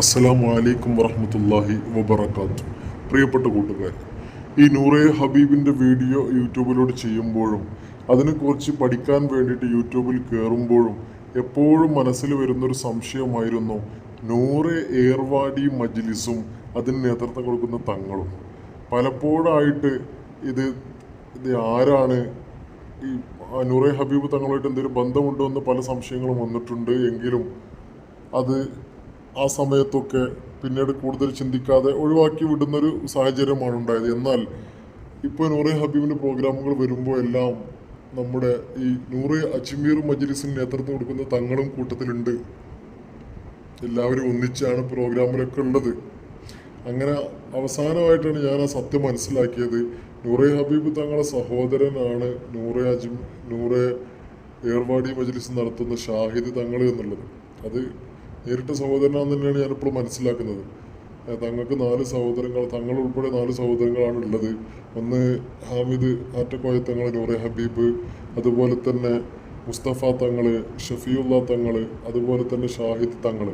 അസ്സലാമു അലൈക്കും വറഹ്മത്തുള്ളാഹി വബർക്കാത്തു പ്രിയപ്പെട്ട കൂട്ടുകാർ ഈ നൂറെ ഹബീബിന്റെ വീഡിയോ യൂട്യൂബിലൂടെ ചെയ്യുമ്പോഴും അതിനെക്കുറിച്ച് പഠിക്കാൻ വേണ്ടിയിട്ട് യൂട്യൂബിൽ കയറുമ്പോഴും എപ്പോഴും മനസ്സിൽ വരുന്നൊരു സംശയമായിരുന്നു നൂറെ ഏർവാടി മജ്ലിസും അതിന് നേതൃത്വം കൊടുക്കുന്ന തങ്ങളും. പലപ്പോഴായിട്ട് ഇത് ഇത് ആരാണ് ഈ നൂറെ ഹബീബ് തങ്ങളുമായിട്ട് എന്തെങ്കിലും ബന്ധമുണ്ടോ എന്ന് പല സംശയങ്ങളും വന്നിട്ടുണ്ട്. എങ്കിലും അത് ആ സമയത്തൊക്കെ പിന്നീട് കൂടുതൽ ചിന്തിക്കാതെ ഒഴിവാക്കി വിടുന്നൊരു സാഹചര്യമാണ് ഉണ്ടായത്. എന്നാൽ ഇപ്പോൾ നൂറെ ഹബീബിന്റെ പ്രോഗ്രാമുകൾ വരുമ്പോൾ എല്ലാം നമ്മുടെ ഈ നൂറെ അജ്മീർ മജ്ലിസിന് നേതൃത്വം കൊടുക്കുന്ന തങ്ങളും കൂട്ടത്തിലുണ്ട്. എല്ലാവരും ഒന്നിച്ചാണ് പ്രോഗ്രാമിലൊക്കെ ഉള്ളത്. അങ്ങനെ അവസാനമായിട്ടാണ് ഞാൻ ആ സത്യം മനസ്സിലാക്കിയത്. നൂറെ ഹബീബ് തങ്ങളെ സഹോദരനാണ് നൂറെ അജ്മ നൂറെ ഏർവാടി മജ്ലിസ് നടത്തുന്ന ഷാഹിദ് തങ്ങൾ എന്നുള്ളത്. അത് നേരിട്ട സഹോദരനാന്ന് തന്നെയാണ് ഞാനിപ്പോൾ മനസ്സിലാക്കുന്നത്. തങ്ങൾക്ക് നാല് സഹോദരങ്ങൾ തങ്ങൾ ഉൾപ്പെടെ നാല് സഹോദരങ്ങളാണ് ഉള്ളത്. ഒന്ന് ഹാമിദ് ആറ്റക്കോയ തങ്ങൾ നൂറെ ഹബീബ് അതുപോലെ തന്നെ മുസ്തഫ തങ്ങൾ ഷഫിയുള്ള തങ്ങൾ അതുപോലെ തന്നെ ഷാഹിദ് തങ്ങൾ.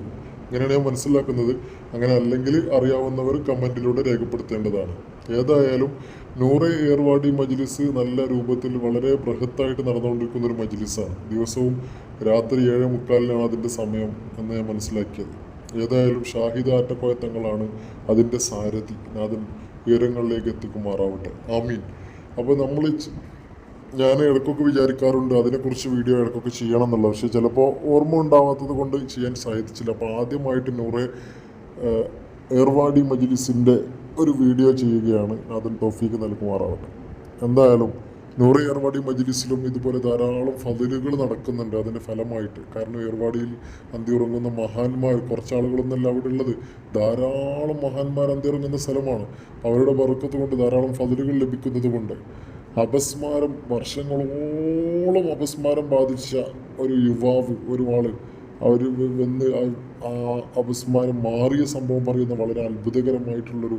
ഇങ്ങനെയാണ് ഞാൻ മനസ്സിലാക്കുന്നത്. അങ്ങനെ അല്ലെങ്കിൽ അറിയാവുന്നവർ കമന്റിലൂടെ രേഖപ്പെടുത്തേണ്ടതാണ്. ഏതായാലും നൂറ് ഏർവാടി മജ്ലിസ് നല്ല രൂപത്തിൽ വളരെ ബൃഹത്തായിട്ട് നടന്നുകൊണ്ടിരിക്കുന്ന ഒരു മജ്ലിസാണ്. ദിവസവും രാത്രി ഏഴ് മുക്കാലിനാണ് അതിന്റെ സമയം എന്ന് ഞാൻ മനസ്സിലാക്കിയത്. ഏതായാലും ഷാഹിദ് ആറ്റക്കോയ തങ്ങളാണ് അതിന്റെ സാരഥി. നാഥൻ ഉയരങ്ങളിലേക്ക് എത്തിക്കുമാറാവട്ടെ. ആമീൻ. അപ്പോൾ നമ്മൾ ഞാൻ ഇടയ്ക്കൊക്കെ വിചാരിക്കാറുണ്ട് അതിനെക്കുറിച്ച് വീഡിയോ ഇടയ്ക്കൊക്കെ ചെയ്യണം എന്നുള്ളത് പക്ഷേ ചിലപ്പോൾ ഓർമ്മ ഉണ്ടാവാത്തത് കൊണ്ട് ചെയ്യാൻ സാധിച്ചില്ല. അപ്പോൾ ആദ്യമായിട്ട് നൂറെ ഏർവാടി മജ്ലിസിന്റെ ഒരു വീഡിയോ ചെയ്യുകയാണ് അതിൽ തോഫീക്ക് നൽകുമാറാവട്ടെ. എന്തായാലും നൂറ് ഏർവാടി മജ്ലിസിലും ഇതുപോലെ ധാരാളം ഫതിലുകൾ നടക്കുന്നുണ്ട് അതിന്റെ ഫലമായിട്ട്. കാരണം ഏർവാടിയിൽ അന്തിയുറങ്ങുന്ന മഹാന്മാർ കുറച്ചാളുകളൊന്നല്ല അവിടെ ഉള്ളത് ധാരാളം മഹാന്മാർ അന്തിയുറങ്ങുന്ന സ്ഥലമാണ്. അവരുടെ ബർക്കത്ത് കൊണ്ട് ധാരാളം ഫതിലുകൾ ലഭിക്കുന്നത് കൊണ്ട് അപസ്മാരം വർഷങ്ങളോളം അപസ്മാരം ബാധിച്ച ഒരു യുവാവ് ഒരു ആൾ. അവർ വന്ന് ആ അപസ്മാരം മാറിയ സംഭവം പറയുന്ന വളരെ അത്ഭുതകരമായിട്ടുള്ളൊരു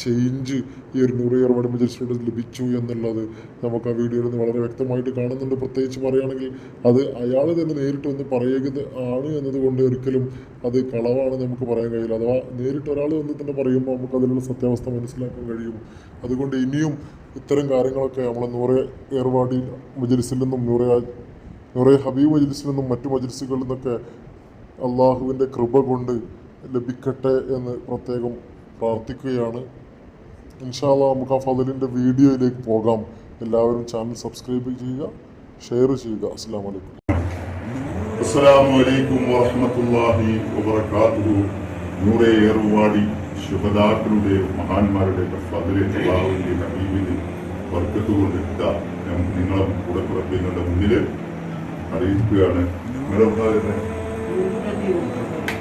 ചേഞ്ച് ഈ ഒരു നൂറ് ഏർവാട് മജിസ്ട്രേറ്റ് ലഭിച്ചു എന്നുള്ളത് നമുക്ക് ആ വീഡിയോയിൽ നിന്ന് വളരെ വ്യക്തമായിട്ട് കാണുന്നുണ്ട്. പ്രത്യേകിച്ച് പറയുകയാണെങ്കിൽ അത് അയാൾ തന്നെ നേരിട്ട് വന്ന് പറയുന്നത് ആണ് എന്നതുകൊണ്ട് ഒരിക്കലും അത് കളവാണ് നമുക്ക് പറയാൻ കഴിയില്ല. അഥവാ നേരിട്ട് ഒരാൾ വന്ന് തന്നെ പറയുമ്പോൾ നമുക്ക് അതിലുള്ള സത്യാവസ്ഥ മനസ്സിലാക്കാൻ കഴിയും. അതുകൊണ്ട് ഇനിയും ഇത്തരം കാര്യങ്ങളൊക്കെ നമ്മൾ നൂറെ ഏർവാടി മജലിസിൽ നിന്നും നൂറെ നൂറെ ഹബീബ് മജ്ലിസിൽ നിന്നും മറ്റു മജ്ലിസുകളിൽ നിന്നൊക്കെ അള്ളാഹുവിന്റെ കൃപ കൊണ്ട് ലഭിക്കട്ടെ എന്ന് പ്രത്യേകം പ്രാർത്ഥിക്കുകയാണ്. ഇൻഷാല്ല നമുക്ക് ആ ഫതിലിന്റെ വീഡിയോയിലേക്ക് പോകാം. എല്ലാവരും ചാനൽ സബ്സ്ക്രൈബ് ചെയ്യുക ഷെയർ ചെയ്യുക. അസ്സാം വലൈക്കും അസ്സലാമു അലൈക്കും വറഹ്മത്തുള്ളാഹി വബറകാതുഹു. നൂറെ ഏറുവാടി ശുഭദാക്കളുടെ മഹാന്മാരുടെ ഫതിലെ അള്ളാഹുവിന്റെ ഹബീബിന്റെ വർക്കത്ത് കൊണ്ടിട്ട നിങ്ങളെ കൂടെ കുറപ്പിങ്ങളുടെ മുന്നിൽ അറിയിക്കുകയാണ്. നിങ്ങളുടെ ഭാഗത്ത്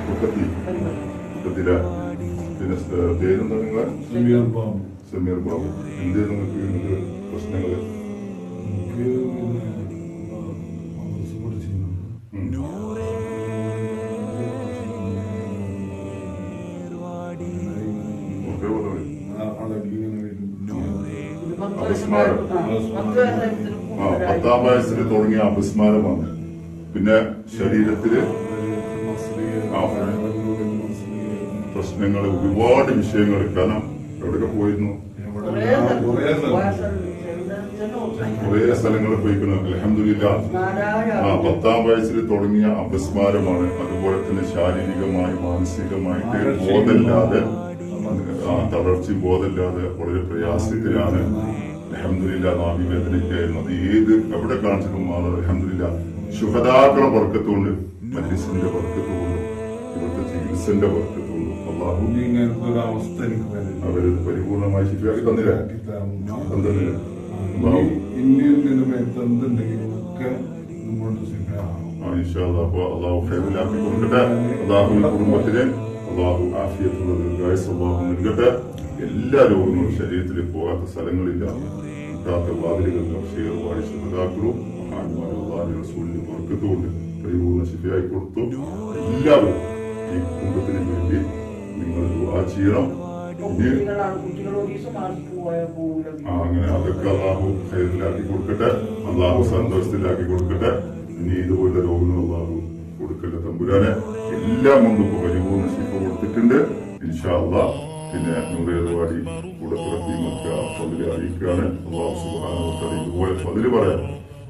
മുക്കത്തി മുക്കത്തില പിന്നെ പേരെന്താ നിങ്ങളെ? സമീർ ബാബു. സമീർ ബാബു. എന്തേ നിങ്ങൾക്ക് നിങ്ങൾക്ക് പ്രശ്നങ്ങൾ ആ പത്താം വയസ്സിൽ തുടങ്ങിയ അപസ്മാരമാണ് പിന്നെ ശരീരത്തിൽ പ്രശ്നങ്ങൾ ഒരുപാട് വിഷയങ്ങൾ. കാരണം എവിടെയൊക്കെ പോയിരുന്നു? കുറേ സ്ഥലങ്ങളിൽ പോയിക്കുന്നു. അലഹമില്ല ആ പത്താം വയസ്സിൽ തുടങ്ങിയ അപസ്മാരമാണ്. അതുപോലെ തന്നെ ശാരീരികമായി മാനസികമായിട്ട് ബോധമില്ലാതെ ആ തളർച്ചയും ബോധമില്ലാതെ വളരെ പ്രയാസത്തിലാണ്. അലഹമില്ല വേദനയ്ക്കായിരുന്നു. അത് ഏത് എവിടെ കാണിച്ചിട്ടും മാറും. അലഹമില്ല ശുഭതാക്കളെ വർക്കത്തുകൊണ്ട് മനസ്സിന്റെ വർക്കത്തുകൊണ്ട് ഇവിടുത്തെ ചികിത്സന്റെ വർക്കത്തുകൊണ്ട് അള്ളാഹു ഇങ്ങനത്തെ ഒരു അവസ്ഥ എനിക്ക് വരില്ല അവർ പരിപൂർണമായി ശരിയാക്കി തന്നില്ല തന്നില്ല ഇന്ത്യയിൽ നിന്ന് എന്തുണ്ടെങ്കിലും ഒക്കെ നമ്മളുടെ അള്ളാഹു ഖൈറിലാക്കി കൊടുക്കട്ടെ അള്ളാഹുവിന്റെ കുടുംബത്തിന് അള്ളാഹു ആഫിയത്തുള്ള ദീർഘായുസ് അള്ളാഹു നൽകട്ടെ എല്ലാ രോഗങ്ങളും ശരീരത്തിൽ പോകാത്ത സ്ഥലങ്ങളില്ല കിട്ടാത്ത വാതിലുകൾ ഷെയർ വായിച്ച നേതാക്കളും മഹാന്മാരും അള്ളാഹു റസൂലിന് വർക്കത്തുകൊണ്ട് പരിപൂർണ ശരിയായി കൊടുത്തു എല്ലാവരും ഈ കുടുംബത്തിന് വേണ്ടി നിങ്ങൾ ദുആ ചെയ്യണം. അങ്ങനെ അതൊക്കെ അള്ളാഹു ഹൈറിലാക്കി കൊടുക്കട്ടെ. അള്ളാഹു സന്തോഷത്തിലാക്കി കൊടുക്കട്ടെ. ഇനി ഇതുപോലെ രോഗങ്ങൾ അള്ളാഹു കൊടുക്കട്ടെ തമ്പുരാനെ. എല്ലാം കൊണ്ടും പരിപൂർണ ശിപ്പ കൊടുത്തിട്ടുണ്ട്. വന്നിട്ടുണ്ട് ഇൻഷാ അള്ളാ പിന്നെ നൂറേതുവാടി കൂടെ പിറപ്പിമൊക്കെ പതിൽ അറിയിക്കുകയാണ്. അള്ളാഹു തആല ഇതുപോലെ പതിൽ പറയാം.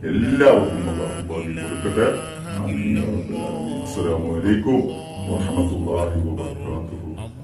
എല്ലാവർക്കും അള്ളാഹു കൊടുക്കട്ടെ. ആമീൻ ورحمة الله وبركاته.